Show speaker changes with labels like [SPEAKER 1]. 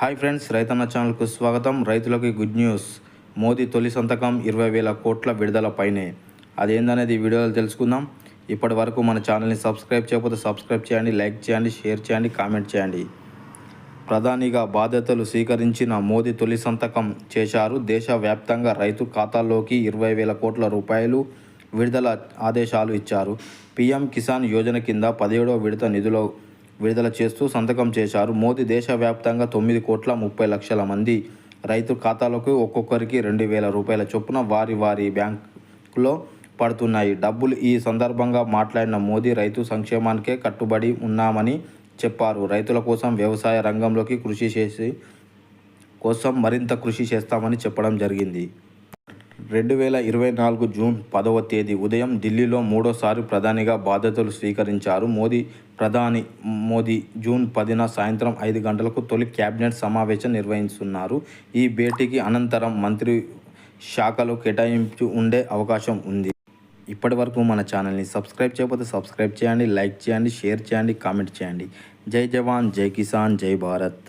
[SPEAKER 1] Hi friends రైతన్న ఛానల్కు స్వాగతం. రైతులకి గుడ్ న్యూస్. మోదీ తొలి సంతకం ఇరవై వేల కోట్ల విడుదల పైనే. అదేందనేది వీడియోలో తెలుసుకుందాం. ఇప్పటి వరకు మన ఛానల్ని సబ్స్క్రైబ్ చేయకపోతే సబ్స్క్రైబ్ చేయండి లైక్ చేయండి షేర్ చేయండి కామెంట్ చేయండి. ప్రధానిగా బాధ్యతలు స్వీకరించిన మోదీ తొలి సంతకం చేశారు. దేశవ్యాప్తంగా రైతు ఖాతాల్లోకి ఇరవై వేల కోట్ల రూపాయలు విడుదల ఆదేశాలు ఇచ్చారు. పీఎం కిసాన్ యోజన కింద పదిహేడవ విడత నిధుల విడుదల చేస్తూ సంతకం చేశారు. మోదీ దేశవ్యాప్తంగా తొమ్మిది కోట్ల ముప్పై లక్షల మంది రైతు ఖాతాలకు ఒక్కొక్కరికి రెండు వేల రూపాయల చొప్పున వారి వారి బ్యాంకులో పడుతున్నాయి. డబ్బులు ఈ సందర్భంగా మాట్లాడిన మోదీ రైతు సంక్షేమానికే కట్టుబడి ఉన్నామని చెప్పారు. రైతుల కోసం వ్యవసాయ రంగంలోకి కృషి చేసి కోసం మరింత కృషి చేస్తామని చెప్పడం జరిగింది. రెండు వేల ఇరవై నాలుగు జూన్ పదవ తేదీ ఉదయం ఢిల్లీలో మూడోసారి ప్రధానిగా బాధ్యతలు స్వీకరించారు. మోదీ ప్రధాని మోదీ జూన్ పదిన సాయంత్రం ఐదు గంటలకు తొలి కేబినెట్ సమావేశం నిర్వహిస్తున్నారు ఈ భేటీకి అనంతరం మంత్రి శాఖలు కేటాయింపు ఉండే అవకాశం ఉంది. ఇప్పటి వరకు మన ఛానల్ని సబ్స్క్రైబ్ చేయకపోతే సబ్స్క్రైబ్ చేయండి లైక్ చేయండి షేర్ చేయండి కామెంట్ చేయండి. జై జవాన్ జై కిసాన్ జై భారత్.